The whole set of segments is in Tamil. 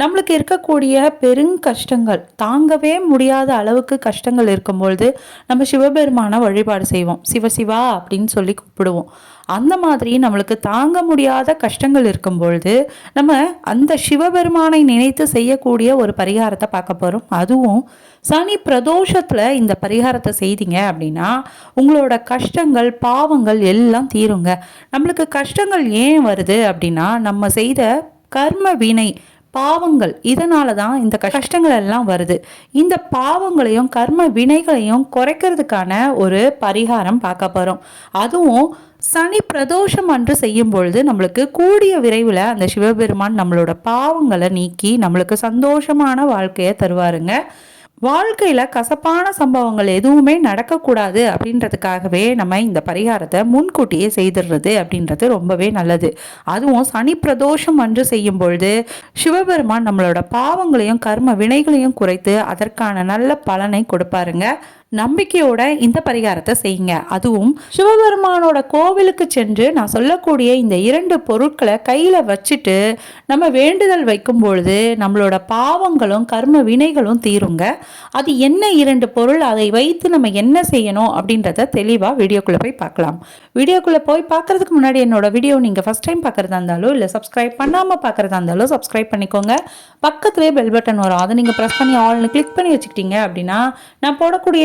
நம்மளுக்கு இருக்கக்கூடிய பெருங்கஷ்டங்கள் தாங்கவே முடியாத அளவுக்கு கஷ்டங்கள் இருக்கும்பொழுது நம்ம சிவபெருமான வழிபாடு செய்வோம். சிவசிவா அப்படின்னு சொல்லி கூப்பிடுவோம். அந்த மாதிரி நம்மளுக்கு தாங்க முடியாத கஷ்டங்கள் இருக்கும் பொழுது நம்ம அந்த சிவபெருமானை நினைத்து செய்யக்கூடிய ஒரு பரிகாரத்தை பார்க்க போகிறோம் அதுவும் சனி பிரதோஷத்தில் இந்த பரிகாரத்தை செய்தீங்க அப்படின்னா உங்களோட கஷ்டங்கள் பாவங்கள் எல்லாம் தீருங்க. நம்மளுக்கு கஷ்டங்கள் ஏன் வருது அப்படின்னா நம்ம செய்த கர்ம வினை பாவங்கள். இதனால தான் இந்த கஷ்டங்கள் எல்லாம் வருது. இந்த பாவங்களையும் கர்ம வினைகளையும் குறைக்கிறதுக்கான ஒரு பரிகாரம் பார்க்க போகிறோம் அதுவும் சனி பிரதோஷம் அன்று செய்யும் பொழுது நம்மளுக்கு கூடிய விரைவில் அந்த சிவபெருமான் நம்மளோட பாவங்களை நீக்கி நம்மளுக்கு சந்தோஷமான வாழ்க்கையை தருவாருங்க. வாழ்க்கையில் கசப்பான சம்பவங்கள் எதுவுமே நடக்கக்கூடாது அப்படின்றதுக்காகவே நம்ம இந்த பரிகாரத்தை முன்கூட்டியே செய்துடுறது அப்படின்றது ரொம்பவே நல்லது. அதுவும் சனி பிரதோஷம் அன்று செய்யும் பொழுது சிவபெருமான் நம்மளோட பாவங்களையும் கர்ம வினைகளையும் குறைத்து அதற்கான நல்ல பலனை கொடுப்பாருங்க. நம்பிக்கையோட இந்த பரிகாரத்தை செய்யுங்க. அதுவும் சிவபெருமானோட கோவிலுக்கு சென்று நான் சொல்லக்கூடிய இந்த இரண்டு பொருட்களை கையில் வச்சுட்டு நம்ம வேண்டுதல் வைக்கும் பொழுது நம்மளோட பாவங்களும் கர்ம வினைகளும் தீருங்க. அது என்ன இரண்டு பொருள் அதை வைத்து நம்ம என்ன செய்யணும் அப்படின்றத தெளிவாக வீடியோக்குள்ளே போய் பார்க்கலாம். வீடியோக்குள்ளே போய் பார்க்கறதுக்கு முன்னாடி என்னோட வீடியோ நீங்கள் ஃபஸ்ட் டைம் பார்க்குறதா இருந்தாலும் இல்லை சப்ஸ்கிரைப் பண்ணாமல் பார்க்குறதா இருந்தாலும் சப்ஸ்கிரைப் பண்ணிக்கோங்க. பக்கத்துலேயே பெல் பட்டன் வரும். அதை நீங்கள் ப்ரெஸ் பண்ணி ஆல்னு கிளிக் பண்ணி வச்சுக்கிட்டீங்க அப்படின்னா நான் போடக்கூடிய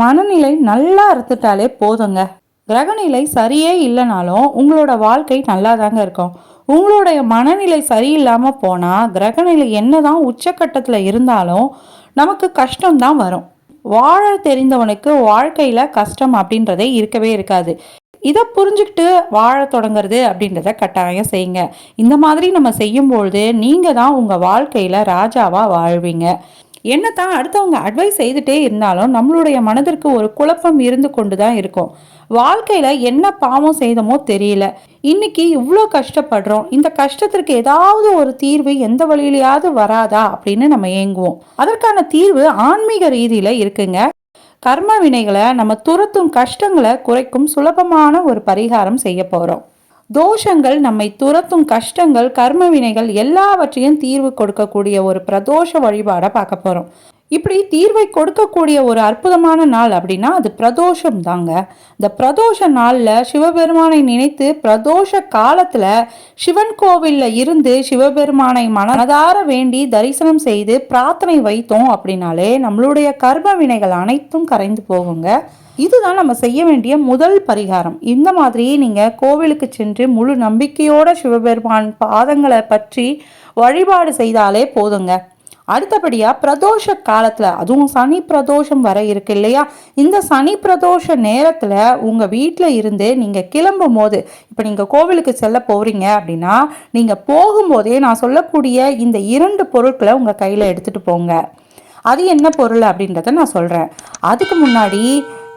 மனநிலை நல்லா இருந்துட்டாலே போதுங்க. கிரகநிலை சரியே இல்லைனாலும் உங்களோட வாழ்க்கை நல்லா தாங்க இருக்கும். உங்களுடைய மனநிலை சரியில்லாமல் போனால் கிரகநிலை என்னதான் உச்சக்கட்டத்தில் இருந்தாலும் நமக்கு கஷ்டம்தான் வரும். வாழ தெரிந்தவனுக்கு வாழ்க்கையில் கஷ்டம் அப்படின்றதே இருக்கவே இருக்காது. இதை புரிஞ்சுக்கிட்டு வாழ தொடங்குறது அப்படின்றத கட்டாயம் செய்யுங்க. இந்த மாதிரி நம்ம செய்யும்பொழுது நீங்கள் தான் உங்கள் வாழ்க்கையில் ராஜாவாக வாழ்வீங்க. என்னத்தான் அடுத்தவங்க அட்வைஸ் செய்துட்டே இருந்தாலும் நம்மளுடைய மனதிற்கு ஒரு குழப்பம் இருந்து கொண்டு தான் இருக்கும். வாழ்க்கையில் என்ன பாவம் செய்தமோ தெரியல. இன்னைக்கு இவ்வளோ கஷ்டப்படுறோம். இந்த கஷ்டத்திற்கு ஏதாவது ஒரு தீர்வு எந்த வழியிலையாவது வராதா அப்படின்னு நம்ம ஏங்குவோம். அதற்கான தீர்வு ஆன்மீக ரீதியில் இருக்குங்க. கர்ம வினைகளை நம்ம துரத்தும் கஷ்டங்களை குறைக்கும் சுலபமான ஒரு பரிகாரம் செய்ய போகிறோம் தோஷங்கள் நம்மை துரத்தும் கஷ்டங்கள் கர்ம வினைகள் எல்லாவற்றையும் தீர்வு கொடுக்கக்கூடிய ஒரு பிரதோஷ வழிபாடை பார்க்க போகிறோம் இப்படி தீர்வை கொடுக்கக்கூடிய ஒரு அற்புதமான நாள் அப்படின்னா அது பிரதோஷம் தாங்க இந்த பிரதோஷ நாளில் சிவபெருமானை நினைத்து பிரதோஷ காலத்தில் சிவன் கோவிலில் இருந்து சிவபெருமானை மனதார வேண்டி தரிசனம் செய்து பிரார்த்தனை வைத்தோம் அப்படின்னாலே நம்மளுடைய கர்ம வினைகள் அனைத்தும் கரைந்து போகுங்க. இதுதான் நம்ம செய்ய வேண்டிய முதல் பரிகாரம். இந்த மாதிரி நீங்கள் கோவிலுக்கு சென்று முழு நம்பிக்கையோட சிவபெருமான் பாதங்களை பற்றி வழிபாடு செய்தாலே போதுங்க. அடுத்தபடியாக பிரதோஷ காலத்தில் அதுவும் சனி பிரதோஷம் வர இருக்கு இல்லையா? இந்த சனி பிரதோஷ நேரத்தில் உங்கள் வீட்டில் இருந்து நீங்கள் கிளம்பும் போது இப்போ நீங்கள் கோவிலுக்கு செல்ல போகிறீங்க அப்படின்னா நீங்கள் போகும்போதே நான் சொல்லக்கூடிய இந்த இரண்டு பொருட்களை உங்கள் கையில் எடுத்துகிட்டு போங்க. அது என்ன பொருள் அப்படின்றத நான் சொல்கிறேன் அதுக்கு முன்னாடி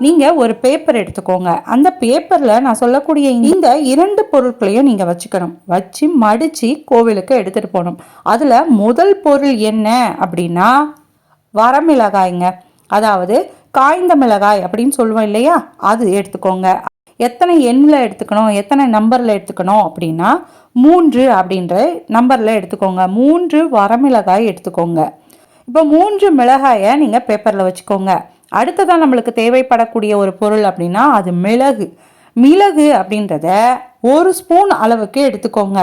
நீங்கள் ஒரு பேப்பர் எடுத்துக்கோங்க. அந்த பேப்பரில் நான் சொல்லக்கூடிய இந்த இரண்டு பொருட்களையும் நீங்கள் வச்சுக்கணும். வச்சு மடித்து கோவிலுக்கு எடுத்துகிட்டு போகணும். அதில் முதல் பொருள் என்ன அப்படின்னா வரமிளகாய்ங்க. அதாவது காய்ந்த மிளகாய் அப்படின்னு சொல்லுவோம் இல்லையா? அது எடுத்துக்கோங்க. எத்தனை எண்ணில் எடுத்துக்கணும்? எத்தனை நம்பரில் எடுத்துக்கணும் அப்படின்னா மூன்று அப்படின்ற நம்பரில் எடுத்துக்கோங்க. மூன்று வரமிளகாய் எடுத்துக்கோங்க. இப்போ மூன்று மிளகாயை நீங்கள் பேப்பரில் வச்சுக்கோங்க. அடுத்ததான் நம்மளுக்கு தேவைப்படக்கூடிய ஒரு பொருள் அப்படின்னா அது மிளகு. மிளகு அப்படின்றத ஒரு ஸ்பூன் அளவுக்கு எடுத்துக்கோங்க.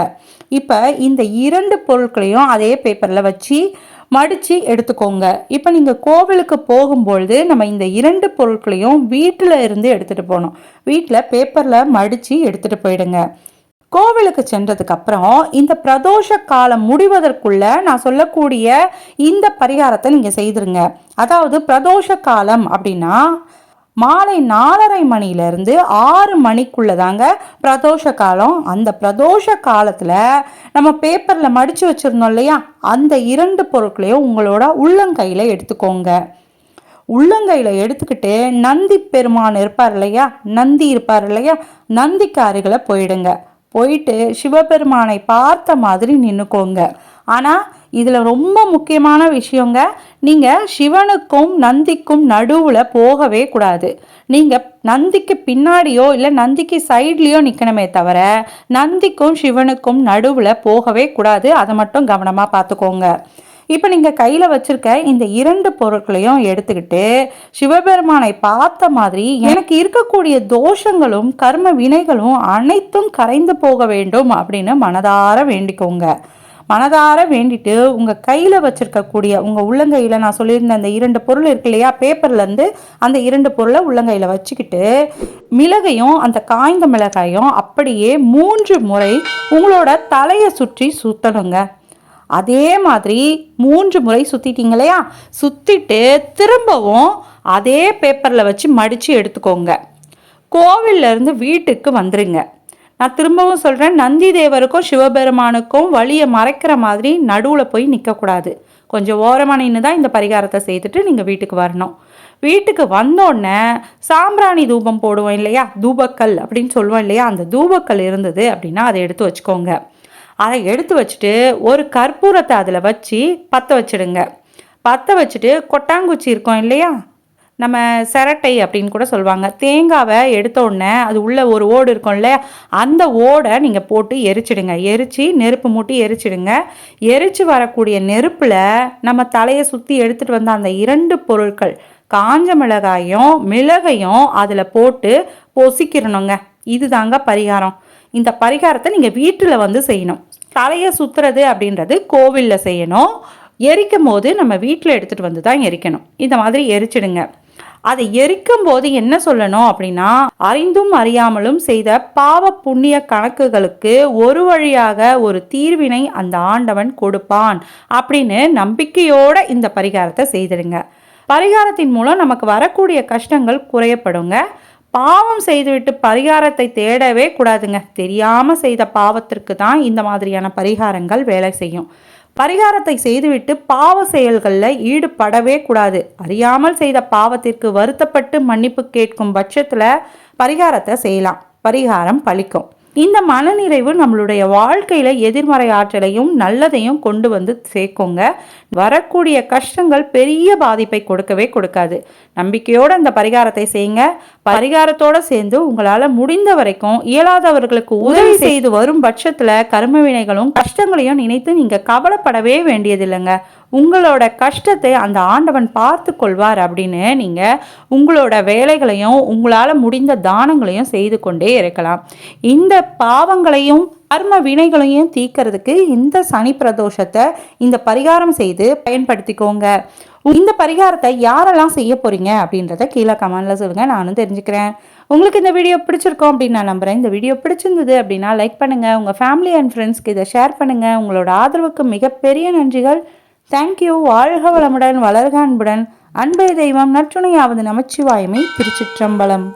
இப்போ இந்த இரண்டு பொருட்களையும் அதே பேப்பரில் வச்சு மடித்து எடுத்துக்கோங்க. இப்போ நீங்கள் கோவிலுக்கு போகும்பொழுது நம்ம இந்த இரண்டு பொருட்களையும் வீட்டில் இருந்து எடுத்துகிட்டு போகணும். வீட்டில் பேப்பரில் மடித்து எடுத்துகிட்டு போயிடுங்க. கோவிலுக்கு சென்றதுக்கு அப்புறம் இந்த பிரதோஷ காலம் முடிவதற்குள்ள நான் சொல்லக்கூடிய இந்த பரிகாரத்தை நீங்கள் செய்திருங்க. அதாவது பிரதோஷ காலம் அப்படின்னா மாலை நாலரை மணிலேருந்து ஆறு மணிக்குள்ளே தாங்க பிரதோஷ காலம். அந்த பிரதோஷ காலத்தில் நம்ம பேப்பரில் மடித்து வச்சுருந்தோம் இல்லையா? அந்த இரண்டு பொருட்களையும் உங்களோட உள்ளங்கையில் எடுத்துக்கோங்க. உள்ளங்கையில் எடுத்துக்கிட்டு நந்தி பெருமான் இருப்பார் இல்லையா? நந்தி இருப்பார் இல்லையா? நந்திக்கு அருகில் போயிடுங்க. போயிட்டு சிவபெருமானை பார்த்த மாதிரி நின்றுக்கோங்க ஆனால் இதில் ரொம்ப முக்கியமான விஷயங்க நீங்கள் சிவனுக்கும் நந்திக்கும் நடுவில் போகவே கூடாது. நீங்கள் நந்திக்கு பின்னாடியோ இல்லை நந்திக்கு சைட்லேயோ நிற்கணுமே தவிர நந்திக்கும் சிவனுக்கும் நடுவில் போகவே கூடாது. அதை மட்டும் கவனமாக பார்த்துக்கோங்க. இப்போ நீங்கள் கையில் வச்சுருக்க இந்த இரண்டு பொருட்களையும் எடுத்துக்கிட்டு சிவபெருமானை பார்த்த மாதிரி எனக்கு இருக்கக்கூடிய தோஷங்களும் கர்ம வினைகளும் அனைத்தும் கரைந்து போக வேண்டும் அப்படின்னு மனதார வேண்டிக்கோங்க. மனதார வேண்டிட்டு உங்கள் கையில் வச்சுருக்கக்கூடிய உங்கள் உள்ளங்கையில் நான் சொல்லியிருந்த அந்த இரண்டு பொருள் இருக்கு இல்லையா? பேப்பர்லேருந்து அந்த இரண்டு பொருளை உள்ளங்கையில் வச்சுக்கிட்டு மிளகையும் அந்த காய்ந்த மிளகாயும் அப்படியே மூன்று முறை உங்களோட தலையை சுற்றி சுற்றணுங்க அதே மாதிரி மூன்று முறை சுற்றிட்டீங்க இல்லையா? சுற்றிட்டு திரும்பவும் அதே பேப்பரில் வச்சு மடித்து எடுத்துக்கோங்க. கோவிலேருந்து வீட்டுக்கு வந்துடுங்க நான் திரும்பவும் சொல்கிறேன் நந்தி தேவருக்கும் சிவபெருமானுக்கும் வழியை மறைக்கிற மாதிரி நடுவில் போய் நிற்கக்கூடாது கொஞ்சம் ஓரமாக நின்று தான் இந்த பரிகாரத்தை செய்துட்டு நீங்கள் வீட்டுக்கு வரணும். வீட்டுக்கு வந்தோடனே சாம்பிராணி தூபம் போடுவோம் இல்லையா? தூபக்கல் அப்படின்னு சொல்லுவோம் இல்லையா? அந்த தூபக்கல் இருந்தது அப்படின்னா அதை எடுத்து வச்சுக்கோங்க. அதை எடுத்து வச்சுட்டு ஒரு கற்பூரத்தை அதில் வச்சு பற்ற வச்சுடுங்க. பற்ற வச்சுட்டு கொட்டாங்குச்சி இருக்கும் இல்லையா? நம்ம சிரட்டை அப்படின்னு கூட சொல்லுவாங்க. தேங்காவை எடுத்த உடனே அது உள்ளே ஒரு ஓடு இருக்கும்ல அந்த ஓடை நீங்கள் போட்டு எரிச்சிடுங்க. எரித்து நெருப்பு மூட்டி எரிச்சிடுங்க. எரித்து வரக்கூடிய நெருப்பில் நம்ம தலையை சுற்றி எடுத்துகிட்டு வந்த அந்த இரண்டு பொருட்கள் காஞ்ச மிளகாயும் மிளகையும் அதில் போட்டு பொசிக்கிறணுங்க இதுதாங்க பரிகாரம். இந்த பரிகாரத்தை நீங்கள் வீட்டில் வந்து செய்யணும். தலையை சுற்றுறது அப்படின்றது கோவிலில் செய்யணும். எரிக்கும் போது நம்ம வீட்டில் எடுத்துகிட்டு வந்து தான் எரிக்கணும். இந்த மாதிரி எரிச்சிடுங்க. அதை எரிக்கும் போது என்ன சொல்லணும் அப்படின்னா அறிந்தும் அறியாமலும் செய்த பாவ புண்ணிய கணக்குகளுக்கு ஒரு வழியாக ஒரு தீர்வினை அந்த ஆண்டவன் கொடுப்பான் அப்படின்னு நம்பிக்கையோட இந்த பரிகாரத்தை செய்திடுங்க. பரிகாரத்தின் மூலம் நமக்கு வரக்கூடிய கஷ்டங்கள் குறையப்படுங்க. பாவம் செய்துவிட்டு பரிகாரத்தை தேடவே கூடாதுங்க. தெரியாமல் செய்த பாவத்திற்கு தான் இந்த மாதிரியான பரிகாரங்கள் வேலை செய்யும். பரிகாரத்தை செய்துவிட்டு பாவ செயல்களில் ஈடுபடவே கூடாது. அறியாமல் செய்த பாவத்திற்கு வருத்தப்பட்டு மன்னிப்பு கேட்கும் பட்சத்தில் பரிகாரத்தை செய்யலாம். பரிகாரம் பழிக்கும். இந்த மனநிறைவு நம்மளுடைய வாழ்க்கையில் எதிர்மறை ஆற்றலையும் நல்லதையும் கொண்டு வந்து சேர்க்குங்க. வரக்கூடிய கஷ்டங்கள் பெரிய பாதிப்பை கொடுக்கவே கொடுக்காது. நம்பிக்கையோடு அந்த பரிகாரத்தை செய்யுங்க. பரிகாரத்தோடு சேர்ந்து உங்களால் முடிந்த வரைக்கும் இயலாதவர்களுக்கு உதவி செய்து வரும் பட்சத்தில் கர்ம வினைகளும் கஷ்டங்களையும் நினைத்து நீங்கள் கவலைப்படவே வேண்டியதில்லைங்க. உங்களோட கஷ்டத்தை அந்த ஆண்டவன் பார்த்து கொள்வார் அப்படின்னு நீங்கள் உங்களோட வேலைகளையும் உங்களால் முடிந்த தானங்களையும் செய்து கொண்டே இருக்கலாம். இந்த பாவங்களையும் கர்ம வினைகளையும் தீக்கிறதுக்கு இந்த சனி பிரதோஷத்தை இந்த பரிகாரம் செய்து பயன்படுத்திக்கோங்க. இந்த பரிகாரத்தை யாரெல்லாம் செய்ய போறீங்க அப்படின்றத கீழே கமெண்ட்ல சொல்லுங்க நானும் தெரிஞ்சுக்கிறேன். உங்களுக்கு இந்த வீடியோ பிடிச்சிருக்கோம் அப்படின்னு நான் நம்புறேன். இந்த வீடியோ பிடிச்சிருந்தது அப்படின்னா லைக் பண்ணுங்க. உங்க ஃபேமிலி அண்ட் ஃப்ரெண்ட்ஸ்க்கு இதை ஷேர் பண்ணுங்க. உங்களோட ஆதரவுக்கு மிகப்பெரிய நன்றிகள். தேங்க்யூ வாழ்க வளமுடன் வளர்க அன்புடன். அன்பே தெய்வம் நற்றுணையாவது நமச்சிவாயமை திருச்சிற்றம்பலம்.